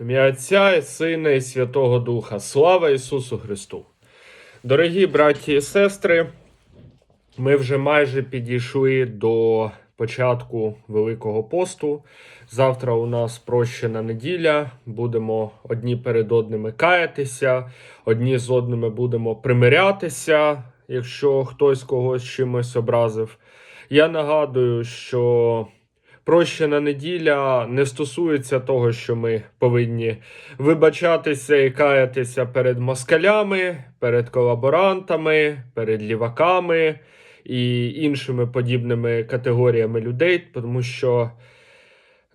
В ім'я Отця і Сина і Святого Духа. Слава Ісусу Христу! Дорогі браті і сестри, ми вже майже підійшли до початку Великого посту. Завтра у нас прощена неділя. Будемо одні перед одними каятися, одні з одними будемо примирятися, якщо хтось когось чимось образив. Я нагадую, що прощена неділя не стосується того, що ми повинні вибачатися і каятися перед москалями, перед колаборантами, перед ліваками і іншими подібними категоріями людей, тому що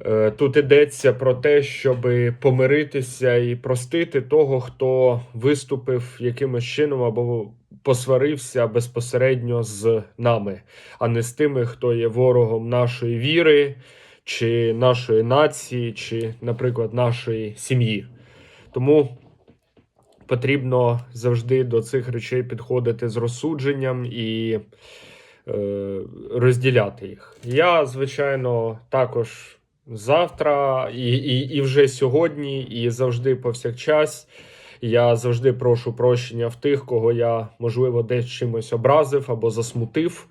е, тут йдеться про те, щоб помиритися і простити того, хто виступив якимось чином або посварився безпосередньо з нами, а не з тими, хто є ворогом нашої віри, чи нашої нації, чи, наприклад, нашої сім'ї. Тому потрібно завжди до цих речей підходити з розсудженням і е, розділяти їх. Я, звичайно, також завтра і, і, і вже сьогодні, і завжди повсякчас. Я завжди прошу прощення в тих, кого я, можливо, десь чимось образив або засмутив.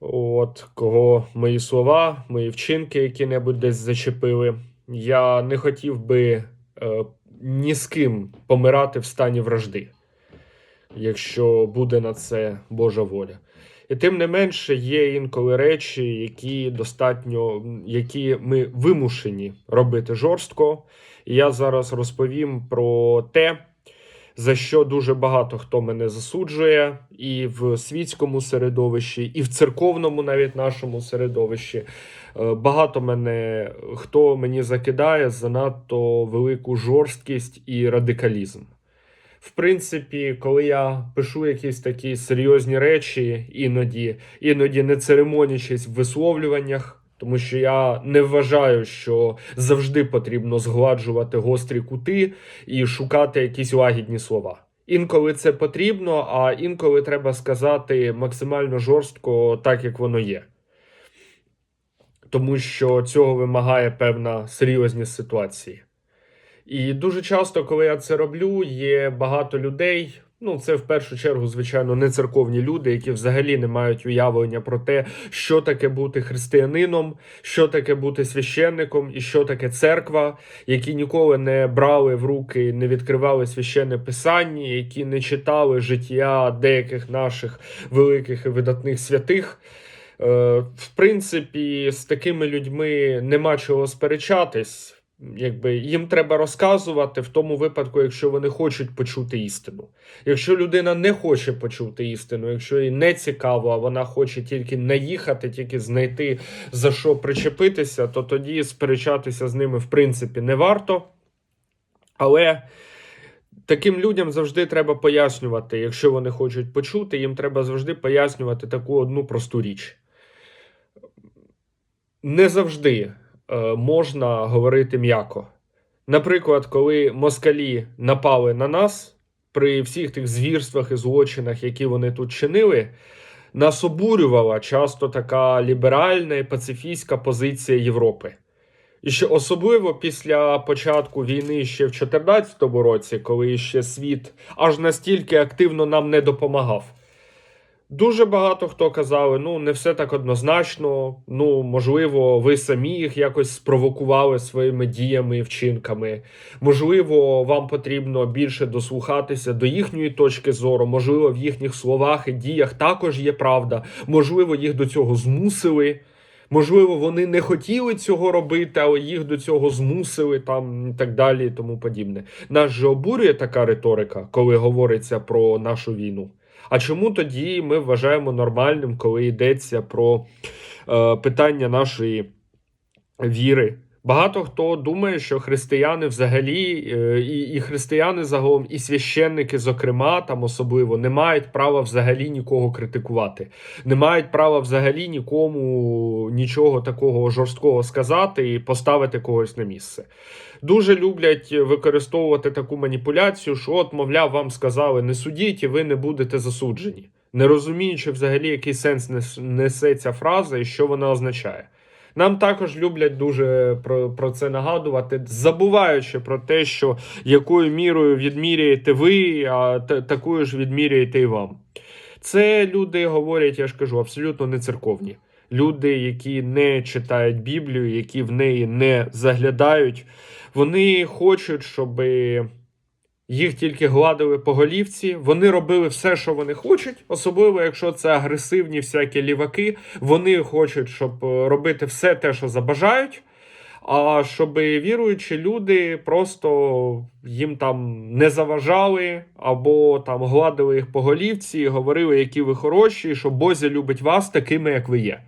От, кого мої слова, мої вчинки які-небудь десь зачепили. Я не хотів би е, ні з ким помирати в стані вражди, якщо буде на це Божа воля. І тим не менше є інколи речі, які достатньо, які ми вимушені робити жорстко. Я зараз розповім про те, за що дуже багато хто мене засуджує, і в світському середовищі, і в церковному навіть нашому середовищі. Е, Багато мене хто мені закидає занадто велику жорсткість і радикалізм. В принципі, коли я пишу якісь такі серйозні речі, іноді, іноді не церемонячись в висловлюваннях, тому що я не вважаю, що завжди потрібно згладжувати гострі кути і шукати якісь лагідні слова. Інколи це потрібно, а інколи треба сказати максимально жорстко, так як воно є. Тому що цього вимагає певна серйозність ситуації. І дуже часто, коли я це роблю, є багато людей. Ну, це в першу чергу, звичайно, не церковні люди, які взагалі не мають уявлення про те, що таке бути християнином, що таке бути священником і що таке церква, які ніколи не брали в руки, не відкривали священне писання, які не читали життя деяких наших великих і видатних святих. Е, В принципі, з такими людьми нема чого сперечатись. Якби їм треба розказувати в тому випадку, якщо вони хочуть почути істину. Якщо людина не хоче почути істину, якщо їй не цікаво, а вона хоче тільки наїхати, тільки знайти за що причепитися, то тоді сперечатися з ними в принципі не варто. Але таким людям завжди треба пояснювати, якщо вони хочуть почути, їм треба завжди пояснювати таку одну просту річ. Не завжди можна говорити м'яко. Наприклад, коли москалі напали на нас при всіх тих звірствах і злочинах, які вони тут чинили, нас обурювала часто така ліберальна і пацифістська позиція Європи. І ще особливо після початку війни ще в 2014 році, коли ще світ аж настільки активно нам не допомагав. Дуже багато хто казали, ну не все так однозначно. Ну, можливо, ви самі їх якось спровокували своїми діями і вчинками. Можливо, вам потрібно більше дослухатися до їхньої точки зору. Можливо, в їхніх словах і діях також є правда. Можливо, їх до цього змусили. Можливо, вони не хотіли цього робити, але їх до цього змусили там і так далі, і тому подібне. Нас же обурює така риторика, коли говориться про нашу війну. А чому тоді ми вважаємо нормальним, коли йдеться про е, питання нашої віри? Багато хто думає, що християни взагалі, е, і, і християни загалом, і священники, зокрема, там особливо, не мають права взагалі нікого критикувати, не мають права взагалі нікому нічого такого жорсткого сказати і поставити когось на місце. Дуже люблять використовувати таку маніпуляцію, що, от, мовляв, вам сказали, не судіть, і ви не будете засуджені, не розуміючи взагалі, який сенс несе ця фраза і що вона означає. Нам також люблять дуже про, про це нагадувати, забуваючи про те, що якою мірою відміряєте ви, а та, такою ж відміряєте і вам. Це люди говорять, я ж кажу, абсолютно не церковні. Люди, які не читають Біблію, які в неї не заглядають, вони хочуть, щоб їх тільки гладили по голівці. Вони робили все, що вони хочуть, особливо якщо це агресивні всякі ліваки. Вони хочуть, щоб е, робити все те, що забажають. А щоб віруючі люди просто їм там не заважали, або там гладили їх по голівці, і говорили, які ви хороші, що Бозя любить вас такими, як ви є.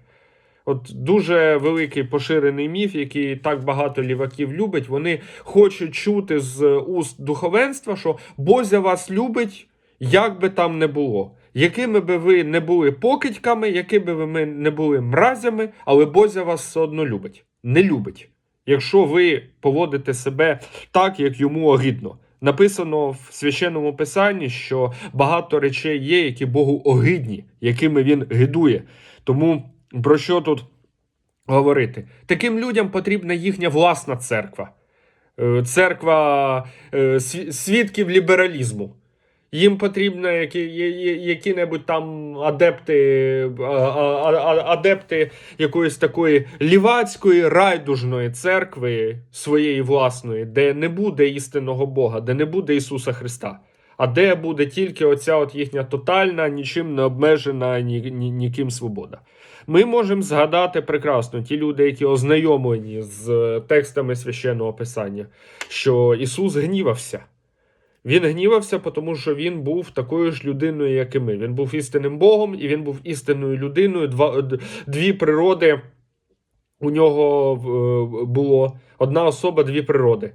От дуже великий поширений міф, який так багато ліваків любить. Вони хочуть чути з уст духовенства, що Бозя вас любить, як би там не було. Якими би ви не були покидьками, якими би ви не були мразями, але Бозя вас все одно любить. Не любить. Якщо ви поводите себе так, як йому огидно. Написано в священному писанні, що багато речей є, які Богу огидні, якими він гидує. Тому про що тут говорити? Таким людям потрібна їхня власна церква, Е, церква е, свідків лібералізму. Їм потрібно які-небудь там адепти, адепти якоїсь такої лівацької райдужної церкви своєї власної, де не буде істинного Бога, де не буде Ісуса Христа. А де буде тільки оця от їхня тотальна, нічим не обмежена ні, ні, ніким свобода. Ми можемо згадати прекрасно ті люди, які ознайомлені з е, текстами священного писання, що Ісус гнівався. Він гнівався, тому що він був такою ж людиною, як і ми. Він був істинним Богом, і він був істинною людиною. Два, дві природи у нього е, було. Одна особа, дві природи.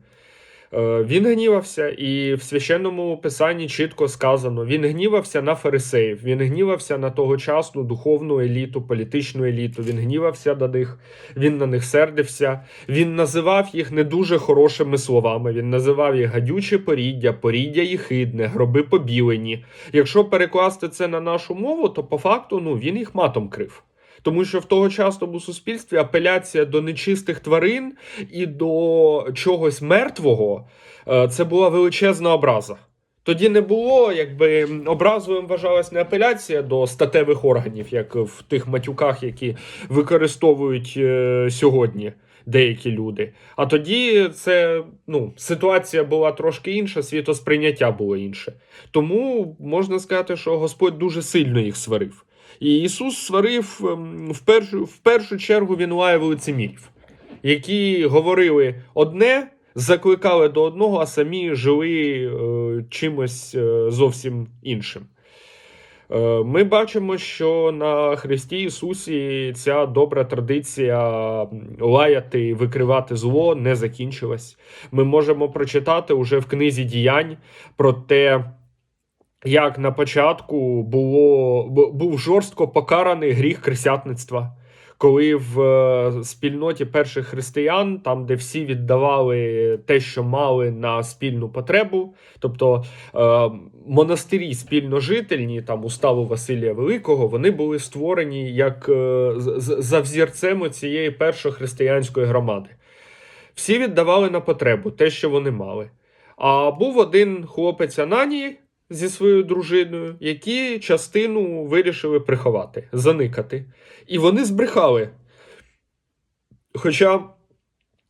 Е, Він гнівався, і в священному писанні чітко сказано: він гнівався на фарисеїв, він гнівався на тогочасну духовну еліту, політичну еліту. Він гнівався на них, він на них сердився. Він називав їх не дуже хорошими словами. Він називав їх гадюче поріддя, поріддя їхидне, гроби побілені. Якщо перекласти це на нашу мову, то по факту ну він їх матом крив. Тому що в тогочасному суспільстві апеляція до нечистих тварин і до чогось мертвого е, це була величезна образа. Тоді не було, якби м, образовим вважалась не апеляція до статевих органів, як в тих матюках, які використовують е, сьогодні деякі люди. А тоді це ну, ситуація була трошки інша, світосприйняття було інше. Тому можна сказати, що Господь дуже сильно їх сварив. І Ісус сварив ем, в першу, в першу чергу він лаяв лицемірів, які говорили одне, закликали до одного, а самі жили е, чимось е, зовсім іншим. Е, Ми бачимо, що на Христі Ісусі ця добра традиція лаяти викривати зло не закінчилась. Ми можемо прочитати уже в книзі діянь про те, як на початку було, був жорстко покараний гріх крисятництва. Коли в е, спільноті перших християн, там де всі віддавали те, що мали на спільну потребу, тобто е, монастирі спільножительні, там уставу Василія Великого, вони були створені як е, за взірцем цієї першохристиянської громади. Всі віддавали на потребу те, що вони мали. А був один хлопець Ананії зі своєю дружиною, які частину вирішили приховати, заникати. І вони збрехали. Хоча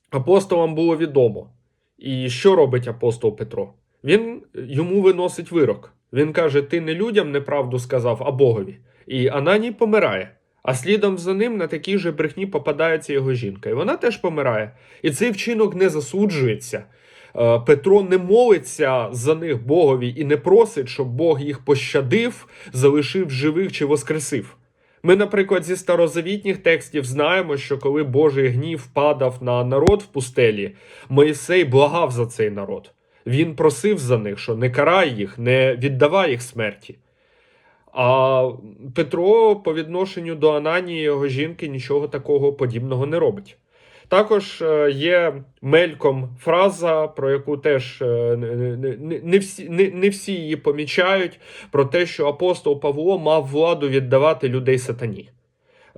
апостолам було відомо. І що робить апостол Петро? Він йому виносить вирок. Він каже: Ти не людям неправду сказав, а Богові. І Ананій помирає. А слідом за ним на такій же брехні попадається його жінка. І вона теж помирає. І цей вчинок не засуджується. Е, Петро не молиться за них Богові і не просить, щоб Бог їх пощадив, залишив живих чи воскресив. Ми, наприклад, зі старозавітніх текстів знаємо, що коли Божий гнів падав на народ в пустелі, Моїсей благав за цей народ. Він просив за них, що не карай їх, не віддавай їх смерті. А Петро по відношенню до Ананії його жінки нічого такого подібного не робить. Також е, є мельком фраза, про яку теж е, не, всі, не всі її помічають, про те, що апостол Павло мав владу віддавати людей сатані.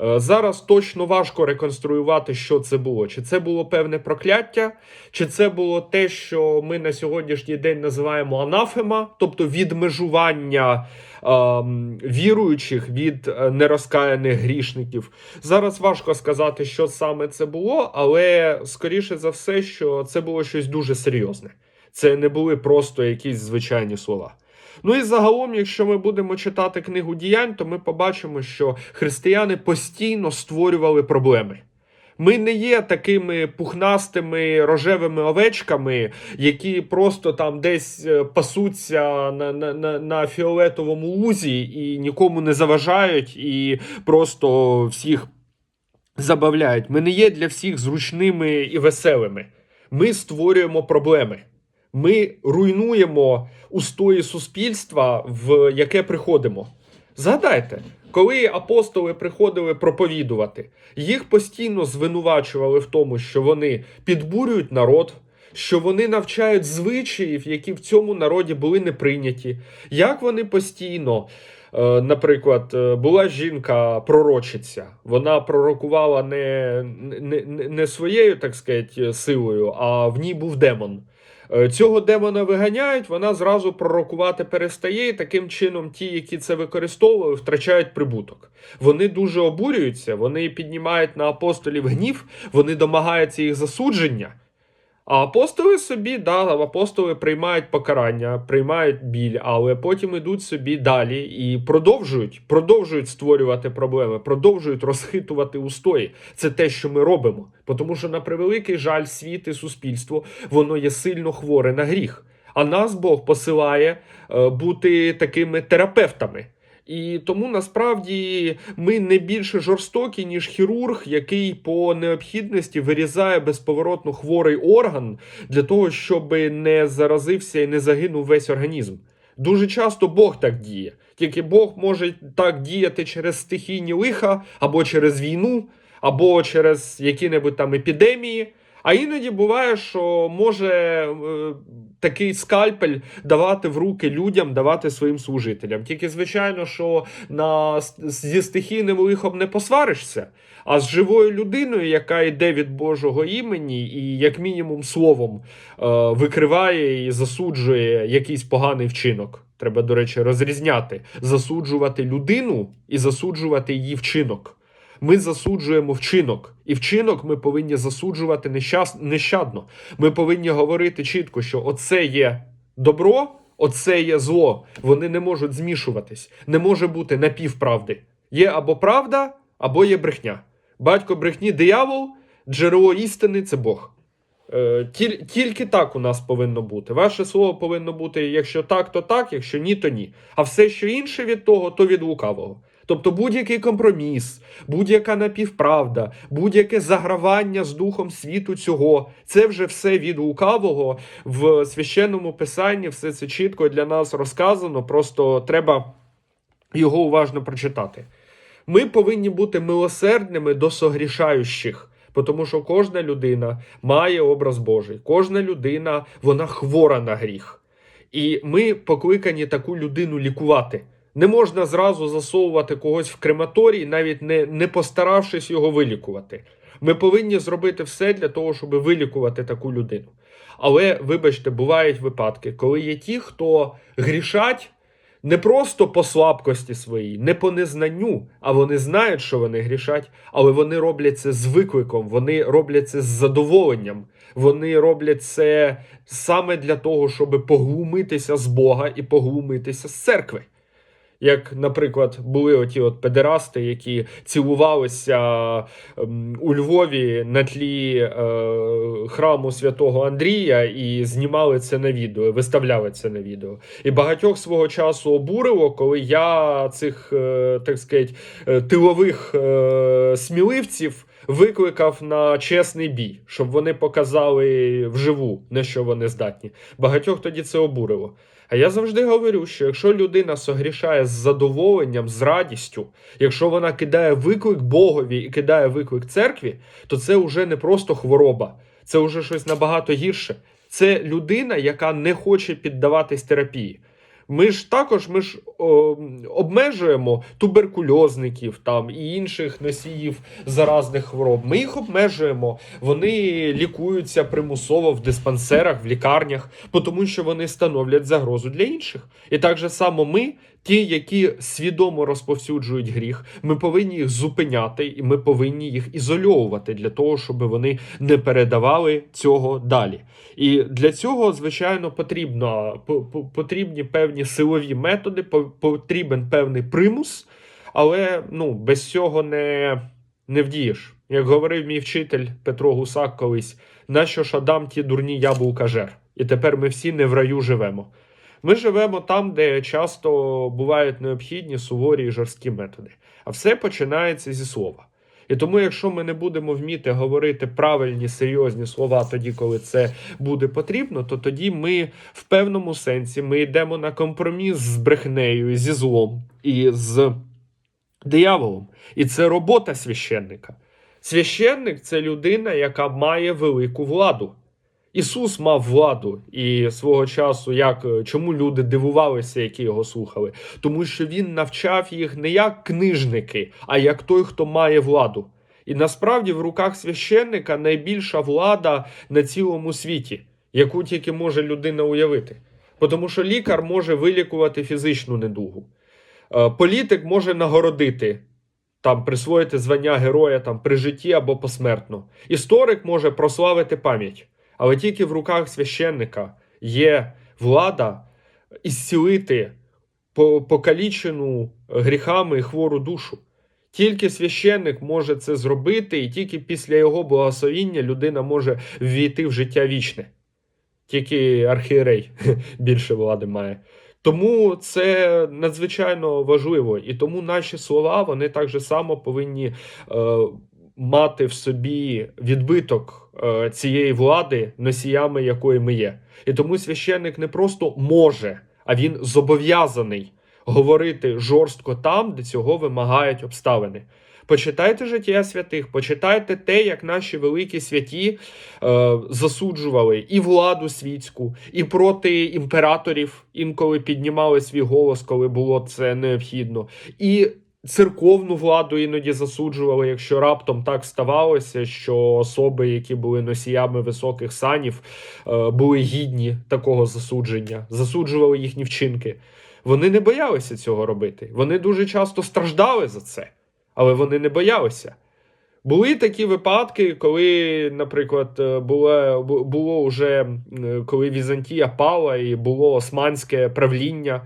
Е, Зараз точно важко реконструювати, що це було. Чи це було певне прокляття, чи це було те, що ми на сьогоднішній день називаємо анафема, тобто відмежування ем, віруючих від е, нерозкаяних грішників. Зараз важко сказати, що саме це було, але скоріше за все, що це було щось дуже серйозне. Це не були просто якісь звичайні слова. Ну і загалом, якщо ми будемо читати книгу діянь, то ми побачимо, що християни постійно створювали проблеми. Ми не є такими пухнастими рожевими овечками, які просто там десь е, пасуться на, на, на, на фіолетовому лузі і нікому не заважають, і просто всіх забавляють. Ми не є для всіх зручними і веселими. Ми створюємо проблеми. Ми руйнуємо устої суспільства, в яке приходимо. Згадайте, коли апостоли приходили проповідувати, їх постійно звинувачували в тому, що вони підбурюють народ, що вони навчають звичаїв, які в цьому народі були не прийняті. Як вони постійно, е, наприклад, е, була жінка пророчиця, вона пророкувала не, не- не своєю, так сказати, силою, а в ній був демон. Е, Цього демона виганяють, вона зразу пророкувати перестає, і таким чином ті, які це використовували, втрачають прибуток. Вони дуже обурюються, вони піднімають на апостолів гнів, вони домагаються їх засудження. А апостоли собі, да, апостоли приймають покарання, приймають біль, але потім ідуть собі далі і продовжують, продовжують створювати проблеми, продовжують розхитувати устої. Це те, що ми робимо. Тому що, на превеликий жаль, світ і суспільство воно є сильно хворе на гріх. А нас Бог посилає е, бути такими терапевтами. І тому насправді ми не більше жорстокі, ніж хірург, який по необхідності вирізає безповоротно хворий орган для того, щоб не заразився і не загинув весь організм. Дуже часто Бог так діє. Тільки Бог може так діяти через стихійні лиха, або через війну, або через які-небудь там епідемії. А іноді буває, що може е, такий скальпель давати в руки людям, давати своїм служителям. Тільки, звичайно, що на, зі стихійним лихом не посваришся, а з живою людиною, яка йде від Божого імені, і як мінімум словом е, викриває і засуджує якийсь поганий вчинок. Треба, до речі, розрізняти, засуджувати людину і засуджувати її вчинок. Ми засуджуємо вчинок, і вчинок ми повинні засуджувати нещас... нещадно. Ми повинні говорити чітко, що оце є добро, оце є зло. Вони не можуть змішуватись, не може бути напівправди. Є або правда, або є брехня. Батько брехні диявол, джерело істини це Бог. Е, тіль- тільки так у нас повинно бути. Ваше слово повинно бути, якщо так, то так, якщо ні, то ні. А все, що інше від того, то від лукавого. Тобто будь-який компроміс, будь-яка напівправда, будь-яке загравання з духом світу цього, це вже все від лукавого в священному писанні, все це чітко для нас розказано. Просто треба його уважно прочитати. Ми повинні бути милосердними до согрішаючих. Тому що кожна людина має образ Божий, кожна людина вона хвора на гріх. І ми покликані таку людину лікувати. Не можна зразу засовувати когось в крематорій, навіть не, не постаравшись його вилікувати. Ми повинні зробити все для того, щоб вилікувати таку людину. Але, вибачте, бувають випадки, коли є ті, хто грішать не просто по слабкості своїй, не по незнанню, а вони знають, що вони грішать, але вони роблять це з викликом, вони роблять це з задоволенням. Вони роблять це саме для того, щоб поглумитися з Бога і поглумитися з церкви. Як, наприклад, були оті от педерасти, які цілувалися ем, у Львові на тлі е, храму святого Андрія і знімали це на відео, виставляли це на відео. І багатьох свого часу обурило, коли я цих, е, так сказати, е, тилових сміливців викликав на чесний бій, щоб вони показали вживу, на що вони здатні. Багатьох тоді це обурило. А я завжди говорю, що якщо людина согрішає з задоволенням, з радістю, якщо вона кидає виклик Богові і кидає виклик церкві, то це вже не просто хвороба, це вже щось набагато гірше. Це людина, яка не хоче піддаватись терапії. Ми ж також ми ж о, обмежуємо туберкульозників там і інших носіїв заразних хвороб. Ми їх обмежуємо. Вони лікуються примусово в диспансерах, в лікарнях, тому що вони становлять загрозу для інших. І так же само ми, ті, які свідомо розповсюджують гріх, ми повинні їх зупиняти, і ми повинні їх ізольовувати для того, щоб вони не передавали цього далі. І для цього, звичайно, потрібно по- по- потрібні певні силові методи, по- потрібен певний примус, але ну, без цього не, не вдієш. Як говорив мій вчитель Петро Гусак колись, нащо ж Адам ті дурні яблука жер? І тепер ми всі не в раю живемо. Ми живемо там, де часто бувають необхідні суворі і жорсткі методи. А все починається зі слова. І тому, якщо ми не будемо вміти говорити правильні серйозні слова тоді, коли це буде потрібно, то тоді ми в певному сенсі ми йдемо на компроміс з брехнею, зі злом і з дияволом. І це робота священника. Священник це людина, яка має велику владу. Ісус мав владу і свого часу, як е, чому люди дивувалися, які його слухали, тому що він навчав їх не як книжники, а як той, хто має владу. І насправді в руках священника найбільша влада на цілому світі, яку тільки може людина уявити. Тому що лікар може вилікувати фізичну недугу, Е, політик може нагородити. Там присвоїти звання героя там при житті або посмертно. Історик може прославити пам'ять. Але тільки в руках священника є влада ісцілити покалічену гріхами і хвору душу. Тільки священник може це зробити, і тільки після його благословіння людина може ввійти в життя вічне. Тільки архієрей більше влади має. Тому це надзвичайно важливо, і тому наші слова вони так же само повинні е, мати в собі відбиток е, цієї влади, носіями якої ми є. І тому священник не просто може, а він зобов'язаний говорити жорстко там, де цього вимагають обставини. Почитайте життя святих, почитайте те, як наші великі святі е, засуджували і владу світську, і проти імператорів інколи піднімали свій голос, коли було це необхідно. І церковну владу іноді засуджували, якщо раптом так ставалося, що особи, які були носіями високих санів, е, були гідні такого засудження, засуджували їхні вчинки. Вони не боялися цього робити. Вони дуже часто страждали за це, але вони не боялися. Були такі випадки, коли, наприклад, е, було, було вже коли Візантія пала і було османське правління.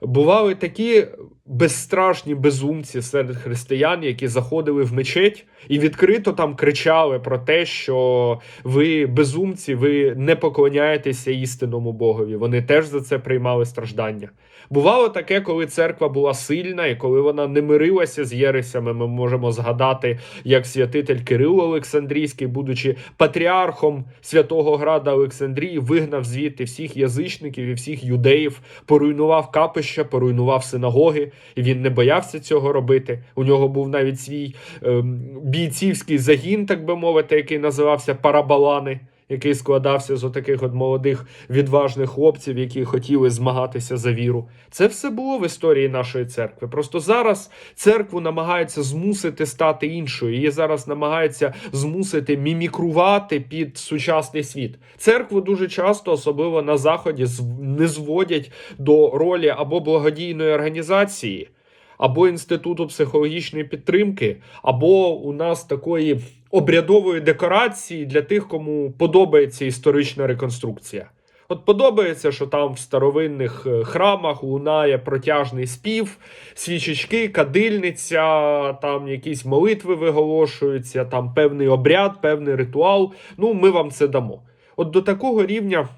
Бували такі безстрашні безумці серед християн, які заходили в мечеть і відкрито там кричали про те, що ви безумці, ви не поклоняєтеся істинному Богові. Вони теж за це приймали страждання. Бувало таке, коли церква була сильна, і коли вона не мирилася з єресями. Ми можемо згадати, як святитель Кирило Олександрійський, будучи патріархом святого града Олександрії, вигнав звідти всіх язичників і всіх юдеїв, поруйнував капища, поруйнував синагоги. І він не боявся цього робити. У нього був навіть свій ем, бійцівський загін, так би мовити, який називався Парабалани. Який складався з отаких от молодих відважних хлопців, які хотіли змагатися за віру. Це все було в історії нашої церкви. Просто зараз церкву намагаються змусити стати іншою. Її зараз намагаються змусити мімікрувати під сучасний світ. Церкву дуже часто, особливо на заході, не зводять до ролі або благодійної організації, або інституту психологічної підтримки, або у нас такої обрядової декорації для тих, кому подобається історична реконструкція. От подобається, що там в старовинних е, храмах лунає протяжний спів, свічечки, кадильниця, там якісь молитви виголошуються, там певний обряд, певний ритуал. Ну, ми вам це дамо. От до такого рівня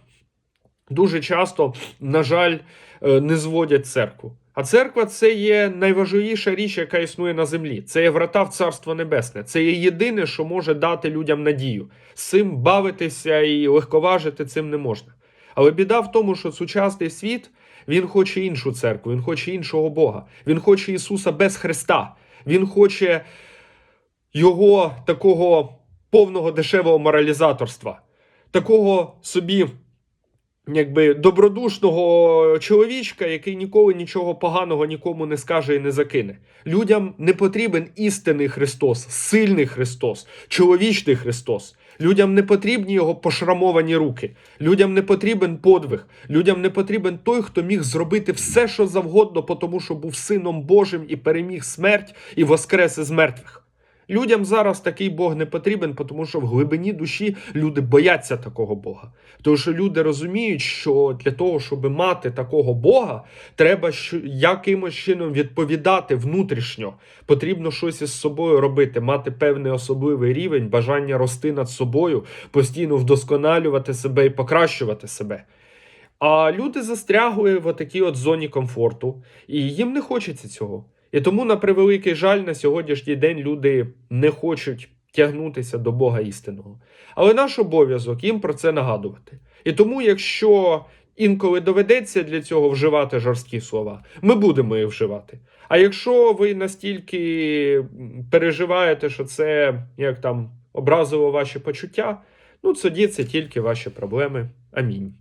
дуже часто, на жаль, е, не зводять церкву. А церква це є найважливіша річ, яка існує на землі. Це є врата в Царство Небесне. Це є єдине, що може дати людям надію. З цим бавитися і легковажити цим не можна. Але біда в тому, що сучасний світ він хоче іншу церкву, він хоче іншого Бога. Він хоче Ісуса без Христа. Він хоче його такого повного дешевого моралізаторства, такого собі якби добродушного чоловічка, який ніколи нічого поганого нікому не скаже і не закине. Людям не потрібен істинний Христос, сильний Христос, чоловічний Христос. Людям не потрібні його пошрамовані руки. Людям не потрібен подвиг. Людям не потрібен той, хто міг зробити все, що завгодно, тому що був сином Божим і переміг смерть і воскрес із мертвих. Людям зараз такий Бог не потрібен, тому що в глибині душі люди бояться такого Бога. Тому що люди розуміють, що для того, щоб мати такого Бога, треба якимось чином відповідати внутрішньо. Потрібно щось із собою робити, мати певний особливий рівень, бажання рости над собою, постійно вдосконалювати себе і покращувати себе. А люди застрягли в такій от зоні комфорту, і їм не хочеться цього. І тому, на превеликий жаль, на сьогоднішній день люди не хочуть тягнутися до Бога істинного. Але наш обов'язок їм про це нагадувати. І тому, якщо інколи доведеться для цього вживати жорсткі слова, ми будемо їх вживати. А якщо ви настільки переживаєте, що це як там образило ваші почуття, ну тоді це тільки ваші проблеми. Амінь.